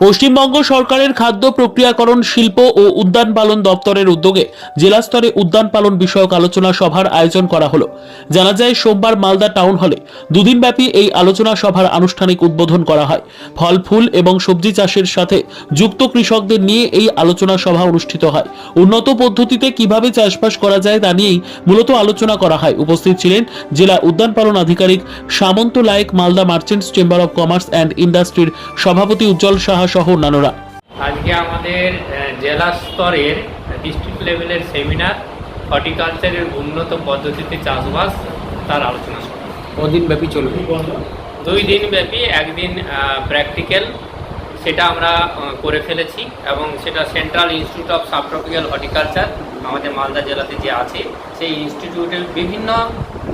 পশ্চিমবঙ্গ সরকারের খাদ্য প্রক্রিয়াকরণ, শিল্প ও উদ্যান পালন দপ্তরের উদ্যোগে জেলা স্তরে উদ্যান পালন বিষয়ক আলোচনা সভার আয়োজন করা হলো। জানা যায়, সোমবার মালদা টাউন হলে দুদিনব্যাপী এই আলোচনা সভার আনুষ্ঠানিক উদ্বোধন করা হয়। ফল, ফুল এবং সবজি চাষের সাথে যুক্ত কৃষকদের নিয়ে এই আলোচনা সভা অনুষ্ঠিত হয়। উন্নত পদ্ধতিতে কীভাবে চাষবাস করা যায় তা নিয়েই মূলত আলোচনা করা হয়। উপস্থিত ছিলেন জেলা উদ্যান পালন আধিকারিক Samanta Layek, Malda merchants chamber of commerce and ইন্ডাস্ট্রির সভাপতি উজ্জ্বল সাহা সহ অন্যান্যরা আজকে আমাদের জেলা স্তরের ডিস্ট্রিক্ট লেভেলের সেমিনার হর্টিকালচারের উন্নত পদ্ধতিতে চাষবাস তার আলোচনা। কদিন ব্যাপী চলবে দুই দিন ব্যাপী একদিন প্র্যাকটিক্যাল সেটা আমরা করে ফেলেছি এবং সেটা central institute of subtropical horticulture আমাদের মালদা জেলাতে যে আছে সেই ইনস্টিটিউটের বিভিন্ন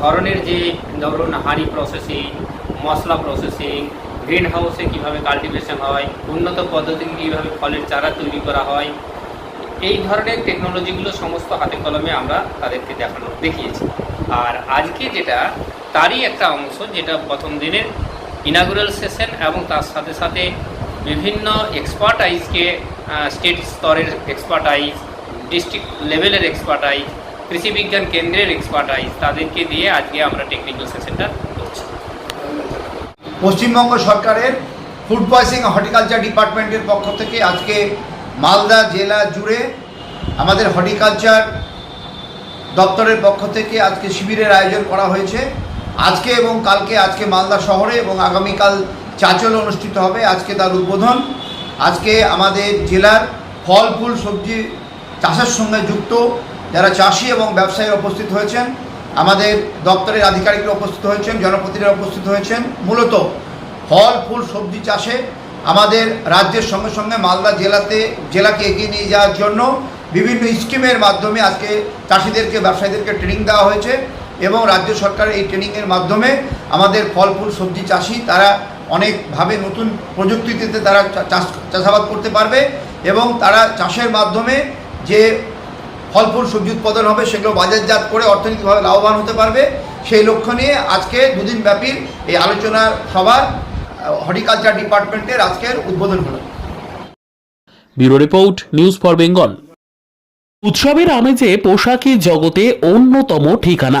ধরনের যে ধরুন হাঁড়ি প্রসেসিং মশলা প্রসেসিং গ্রিন হাউসে কীভাবে কাল্টিভেশন হয়, উন্নত পদ্ধতিতে কীভাবে ফলের চারা তৈরি করা হয়, এই ধরনের টেকনোলজিগুলো সমস্ত হাতে কলমে আমরা তাদেরকে দেখানো, দেখিয়েছি। আর আজকে যেটা, তারই একটা অংশ যেটা প্রথম দিনের ইনাগুরাল সেশন এবং তার সাথে সাথে বিভিন্ন এক্সপার্টাইজকে স্টেট স্তরের এক্সপার্টাইজ ডিস্ট্রিক্ট লেভেলের এক্সপার্টাইজ কৃষি বিজ্ঞান কেন্দ্রের এক্সপার্টাইজ তাদেরকে দিয়ে আজকে আমরা টেকনিক্যাল সেশনটা পশ্চিমবঙ্গ সরকারের ফুড প্রসেসিং হর্টিকালচার ডিপার্টমেন্টের পক্ষ থেকে আজকে মালদা জেলা জুড়ে আমাদের হর্টিকালচার দপ্তরের পক্ষ থেকে আজকে শিবিরের আয়োজন করা হয়েছে। আজকে এবং কালকে আজকে মালদা শহরে এবং আগামীকাল চাচলে অনুষ্ঠিত হবে আজকে তার উদ্বোধন। আজকে আমাদের জেলার ফল, ফুল, সবজি চাষের সঙ্গে যুক্ত যারা চাষি এবং ব্যবসায়ী উপস্থিত হয়েছেন আমাদের দপ্তরের আধিকারিকরা উপস্থিত হয়েছেন, জনপ্রতিনিধিরা উপস্থিত হয়েছেন। মূলত ফল, ফুল, সবজি চাষে আমাদের রাজ্যের সঙ্গে সঙ্গে মালদা জেলাতে, জেলাকে এগিয়ে নিয়ে যাওয়ার জন্য বিভিন্ন স্কিমের মাধ্যমে আজকে চাষিদেরকে, ব্যবসায়ীদেরকে ট্রেনিং দেওয়া হয়েছে এবং রাজ্য সরকারের এই ট্রেনিংয়ের মাধ্যমে আমাদের ফল, ফুল, সবজি চাষি তারা অনেকভাবে নতুন প্রযুক্তিতে তারা চাষ, চাষাবাদ করতে পারবে এবং তারা চাষের মাধ্যমে যে ফল ফুল সবজি উৎপাদন হবে সেগুলো বাজারজাত করে অর্থনৈতিকভাবে লাভবান হতে পারবে। সেই লক্ষ্য নিয়ে আজকে দুদিন ব্যাপী এই আলোচনার সভার হর্টিকালচার ডিপার্টমেন্টের আজকের উদ্বোধন হলো। Bureau report news for Bengal. উৎসবের আমেজে পোশাকি জগতে অন্যতম ঠিকানা।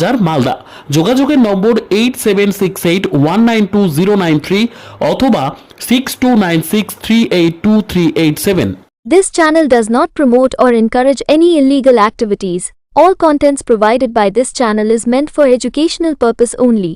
বাজার মালদা যোগাযোগের নম্বর eight seven six eight one nine two zero nine three অথবা six two nine six three eight two three eight seven This channel does not promote or encourage any illegal activities. All contents provided by this channel is meant for educational purpose only.